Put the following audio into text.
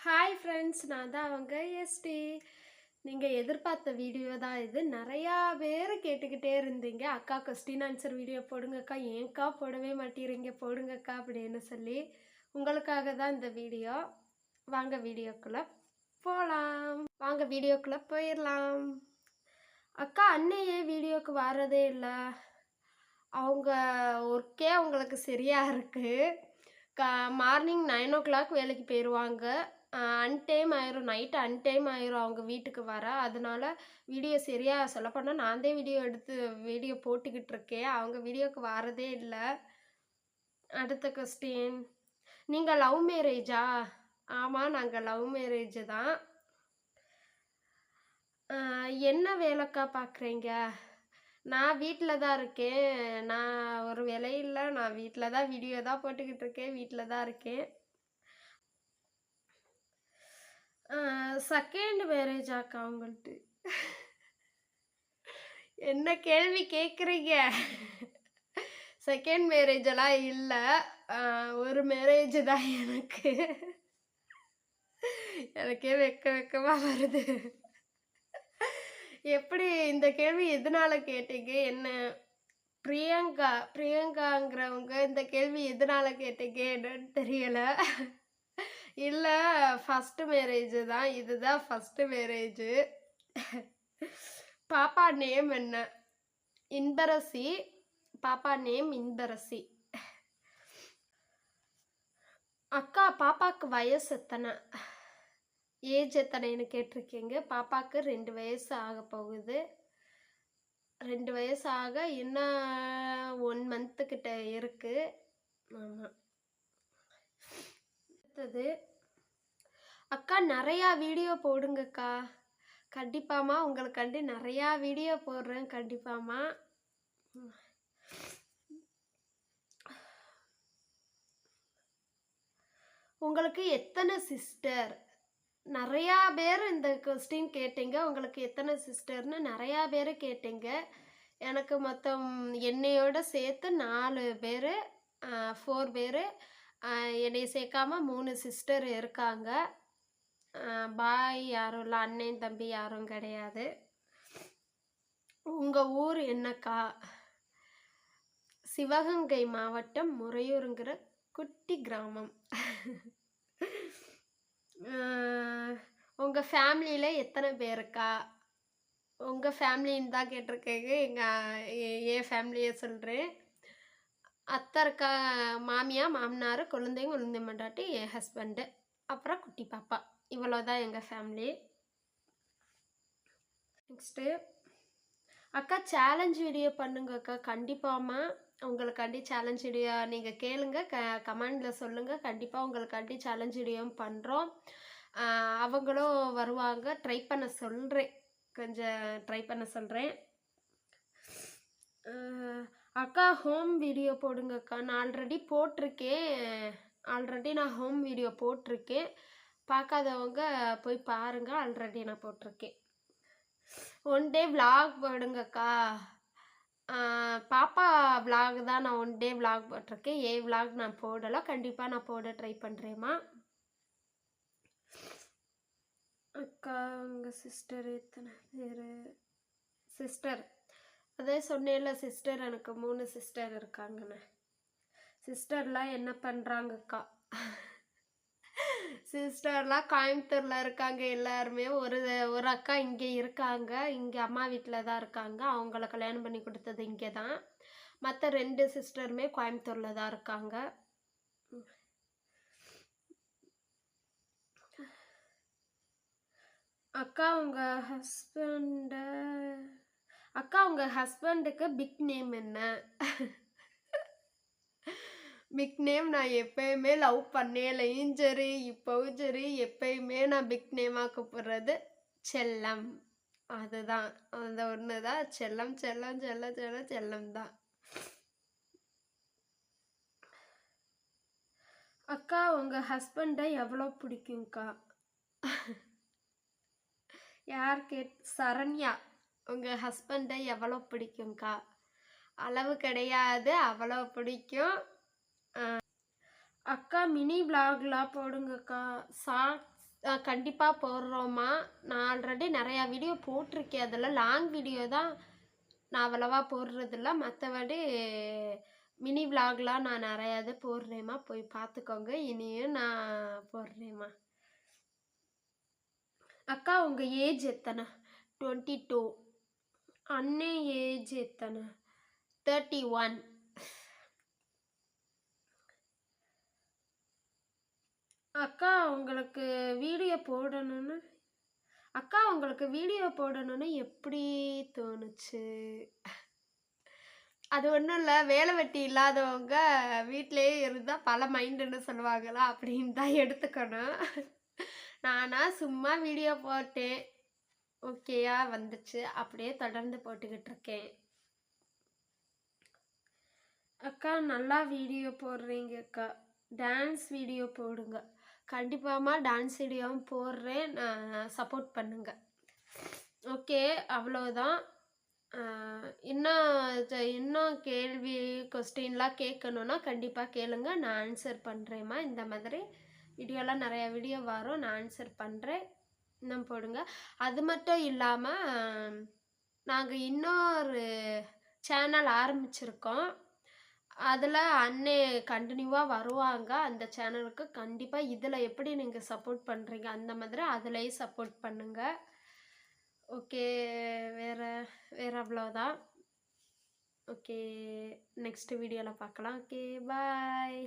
Hi friends நான் தான் அவங்க எஸ்டி நீங்கள் எதிர்பார்த்த வீடியோ தான் இது. நிறையா பேர் கேட்டுக்கிட்டே இருந்தீங்க. அக்கா கொஸ்டின் ஆன்சர் வீடியோ போடுங்கக்கா. ஏன்க்கா போடவே மாட்டேறீங்க போடுங்கக்கா அப்படின்னு சொல்லி உங்களுக்காக தான் இந்த வீடியோ வாங்க வீடியோக்குள்ளே போகலாம் வாங்க வீடியோக்குள்ளே போயிடலாம் அக்கா அண்ணையே வீடியோக்கு வர்றதே இல்லை? அவங்க ஒர்க்கே அவங்களுக்கு சரியாக இருக்குது கா மார்னிங் நைன் ஓ கிளாக் வேலைக்கு போயிடுவாங்க அன்டைம் ஆயிரும். நைட்டு அன்டைம் ஆயிரும் அவங்க வீட்டுக்கு வர. அதனால வீடியோ சரியாக சொல்லப்போனால் நான் தான் வீடியோ எடுத்து வீடியோ போட்டுக்கிட்டு இருக்கேன். அவங்க வீடியோக்கு வரதே இல்லை. அடுத்த கொஸ்டின் நீங்கள் லவ் மேரேஜா? ஆமாம் நாங்கள் லவ் மேரேஜ் தான். என்ன வேலைக்கா பார்க்குறீங்க நான் வீட்டில் தான் இருக்கேன். நான் ஒரு வேலையில் நான் வீட்டில் தான் வீடியோ தான் போட்டுக்கிட்டு இருக்கேன். வீட்டில் தான் இருக்கேன். செகண்ட் மேரேஜ் ஆக்கா அவங்கள்ட்டு என்ன கேள்வி கேட்குறீங்க செகண்ட் மேரேஜ் எல்லாம் இல்லை. ஒரு மேரேஜ் தான் எனக்கு. எனக்கே வெக்க வெக்கமாக வருது. எப்படி இந்த கேள்வி எதனால கேட்டீங்க? என்ன பிரியங்கா பிரியங்காங்கிறவங்க இந்த கேள்வி எதனால கேட்டீங்க? என்னன்னு தெரியலை. இல்லை ஃபஸ்ட்டு மேரேஜ் தான் இதுதான் ஃபஸ்ட்டு மேரேஜு பாப்பா நேம் என்ன? இன்பரசி. பாப்பா நேம் இன்பரசி. அக்கா பாப்பாக்கு வயசு எத்தனை? ஏஜ் எத்தனைன்னு கேட்டிருக்கீங்க. பாப்பாவுக்கு ரெண்டு வயசு ஆக போகுது. ரெண்டு வயசு ஆக இன்னும் ஒன் மந்த்துக்கிட்ட இருக்குது ஆமாம் அடுத்தது அக்கா நிறையா வீடியோ போடுங்கக்கா. கண்டிப்பாம்மா உங்களுக்காண்டி நிறையா வீடியோ போடுறேன் கண்டிப்பாம்மா. உங்களுக்கு எத்தனை சிஸ்டர்? நிறையா பேர் இந்த கொஸ்டின் கேட்டீங்க. உங்களுக்கு எத்தனை சிஸ்டர்னு நிறையா பேர் கேட்டீங்க. எனக்கு மொத்தம் என்னையோட சேர்த்து நாலு பேர் ஃபோர் பேர் என்னை சேர்க்காம மூணு சிஸ்டர் இருக்காங்க. பாய் யாரும் இல்லை அண்ணன் தம்பி யாரும் கிடையாது. உங்கள் ஊர் என்னக்கா? சிவகங்கை மாவட்டம் முறையூருங்கிற குட்டி கிராமம். உங்கள் ஃபேமிலியில் எத்தனை பேருக்கா? உங்கள் ஃபேமிலின்னு தான் கேட்டிருக்கேங்க. எங்கள் என் ஃபேமிலியை சொல்கிறேன் அத்தை இருக்கா மாமியா மாமனார் குழந்தைங்க குழந்தை மண்டாட்டி என் ஹஸ்பண்டு அப்புறம் குட்டி பாப்பா. இவ்வளோ தான் எங்கள் ஃபேமிலி நெக்ஸ்ட்டு அக்கா சேலஞ்ச் வீடியோ பண்ணுங்க அக்கா. கண்டிப்பாம்மா உங்களுக்காண்டி சேலஞ்ச் வீடியோ நீங்கள் கேளுங்க. க கமெண்டில் சொல்லுங்கள் கண்டிப்பாக உங்களுக்காண்டி சேலஞ்ச் வீடியோ பண்ணுறோம் அவங்களும் வருவாங்க. ட்ரை பண்ண சொல்கிறேன் கொஞ்சம் ட்ரை பண்ண சொல்கிறேன் அக்கா ஹோம் வீடியோ போடுங்கக்கா. நான் ஆல்ரெடி போட்டிருக்கேன். ஆல்ரெடி நான் ஹோம் வீடியோ போட்டிருக்கேன். பார்க்காதவங்க போய் பாருங்கள் ஆல்ரெடி நான் போட்டிருக்கேன். ஒன் டே விலாக் போடுங்கக்கா. பாப்பா விலாக் தான் நான் ஒன் டே விலாக் போட்டிருக்கேன். ஏ விலாக் நான் போடலை. கண்டிப்பாக நான் போட ட்ரை பண்ணுறேம்மா அக்கா உங்கள் சிஸ்டர் எத்தனை பேர்? சிஸ்டர் அதே சொன்னேன்ல சிஸ்டர் எனக்கு மூணு சிஸ்டர் இருக்காங்கண்ணே சிஸ்டர்லாம் என்ன பண்ணுறாங்கக்கா சிஸ்டர்லாம் கோயம்புத்தூரில் இருக்காங்க எல்லாருமே. ஒரு ஒரு அக்கா இங்கே இருக்காங்க. இங்கே அம்மா வீட்டில் தான் இருக்காங்க. அவங்கள கல்யாணம் பண்ணி கொடுத்தது இங்கே தான். மற்ற ரெண்டு சிஸ்டருமே கோயம்புத்தூரில் தான் இருக்காங்க. அக்கா உங்கள் ஹஸ்பண்டை அக்கா உங்கள் ஹஸ்பண்டுக்கு பிக் நேம் என்ன? பிக் நேம் நான் எப்பயுமே லவ் பண்ணேலையும் சரி இப்போவும் சரி எப்பயுமே நான் பிக் நேமாக கூப்பிடுறது செல்லம். அதுதான். அந்த ஒன்று தான். செல்லம் செல்லம் செல்லம் செல்லம் செல்லம் தான். அக்கா உங்கள் ஹஸ்பண்டை எவ்வளோ பிடிக்கும்க்கா? யார் கேட் சரண்யா. உங்கள் ஹஸ்பண்டை எவ்வளோ பிடிக்கும்க்கா அளவு கிடையாது அவ்வளோ பிடிக்கும். அக்கா மினி விலாக்லாம் போடுங்கக்கா. ஷார்ட்ஸ் கண்டிப்பாக போடுறோம்மா. நான் ஆல்ரெடி நிறையா வீடியோ போட்டிருக்கேன். அதில் லாங் வீடியோ தான். நான் அவ்வளவா போடுறதில்ல. மற்றபடி மினி விலாக்லாம் நான் நிறையா இது போடுறேம்மா. போய் பார்த்துக்கோங்க. இனியும் நான் போடுறேம்மா. அக்கா உங்கள் ஏஜ் எத்தனை? டுவெண்ட்டி டூ அண்ணே ஏஜ் எத்தனை? தேர்ட்டி ஒன் அக்கா உங்களுக்கு வீடியோ போடணும்னு? அக்கா உங்களுக்கு வீடியோ போடணும்னு எப்படி தோணுச்சு? அது ஒன்றும் இல்லை வேலை வெட்டி இல்லாதவங்க வீட்டிலேயே இருந்தால் பல மைண்டுன்னு சொல்லுவாங்களா அப்படின்னு தான் எடுத்துக்கணும். நானாக சும்மா வீடியோ போட்டேன். ஓகேயா வந்துச்சு. அப்படியே தொடர்ந்து போட்டுக்கிட்டு இருக்கேன் அக்கா நல்லா வீடியோ போடுறீங்க அக்கா. டான்ஸ் வீடியோ போடுங்க. கண்டிப்பாகமா டான்ஸ் வீடியோவும் போடுறேன். நான் சப்போர்ட் பண்ணுங்க. ஓகே அவ்வளோதான் இன்னும் இன்னும் கேள்வி கொஸ்டின்லாம் கேட்கணுன்னா கண்டிப்பாக கேளுங்க. நான் ஆன்சர் பண்ணுறேம்மா இந்த மாதிரி வீடியோலாம் நிறையா வீடியோ வரும். நான் ஆன்சர் பண்ணுறேன் இன்னும் போடுங்க. அது மட்டும் இல்லாமல் நாங்கள் இன்னொரு சேனல் ஆரம்பிச்சிருக்கோம். அதில் அண்ணே கண்டினியூவாக வருவாங்க. அந்த சேனலுக்கு கண்டிப்பாக இதில் எப்படி நீங்கள் சப்போர்ட் பண்ணுறீங்க அந்த மாதிரி அதுலேயும் சப்போர்ட் பண்ணுங்கள் ஓகே வேறு வேறு அவ்வளோதான் ஓகே நெக்ஸ்ட் வீடியோவில் பார்க்கலாம். Okay bye